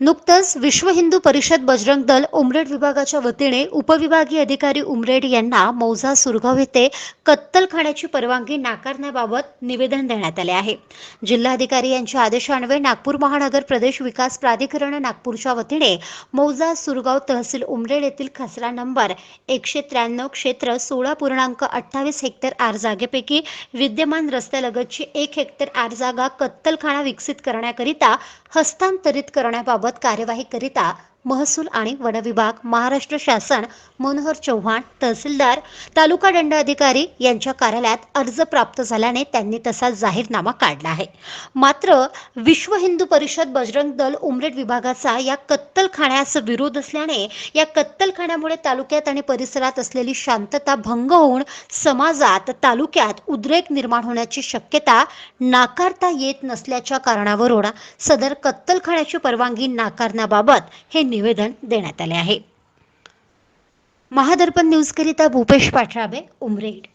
नुकतंच विश्व हिंदू परिषद बजरंग दल उमरेड विभागाच्या वतीने उपविभागीय अधिकारी उमरेड यांना मौजा सुरगाव येथे कत्तलखान्याची परवानगी नाकारण्याबाबत निवेदन देण्यात आले आहे. जिल्हाधिकारी यांच्या आदेशान्वये नागपूर महानगर प्रदेश विकास प्राधिकरण नागपूरच्या वतीने मौजा सुरगाव तहसील उमरेड येथील खसरा नंबर एकशे त्र्याण्णव क्षेत्र सोळा पूर्णांक अठ्ठावीस हेक्टर आर जागेपैकी विद्यमान रस्त्यालगतची एक हेक्टर आर जागा कत्तलखाना विकसित करण्याकरिता हस्तांतरित करण्याबाबत कार्यवाही करिता महसूल आणि वनविभाग महाराष्ट्र शासन मनोहर चव्हाण तहसीलदार तालुका दंड अधिकारी यांच्या कार्यालयात अर्ज प्राप्त झाल्याने त्यांनी तसा जाहीरनामा काढला आहे. मात्र विश्व हिंदू परिषद बजरंग दल उमरेड विभागाचा या कत्तलखान्यास विरोध असल्याने या कत्तलखान्यामुळे तालुक्यात आणि परिसरात असलेली शांतता भंग होऊन समाजात तालुक्यात उद्रेक निर्माण होण्याची शक्यता नाकारता येत नसल्याच्या कारणावरून सदर कत्तलखान्याची परवानगी नाकारण्याबाबत हे निवेदन देण्यात आले आहे. महादर्पण न्यूजकरिता भूपेश पाठराबे उमरेड.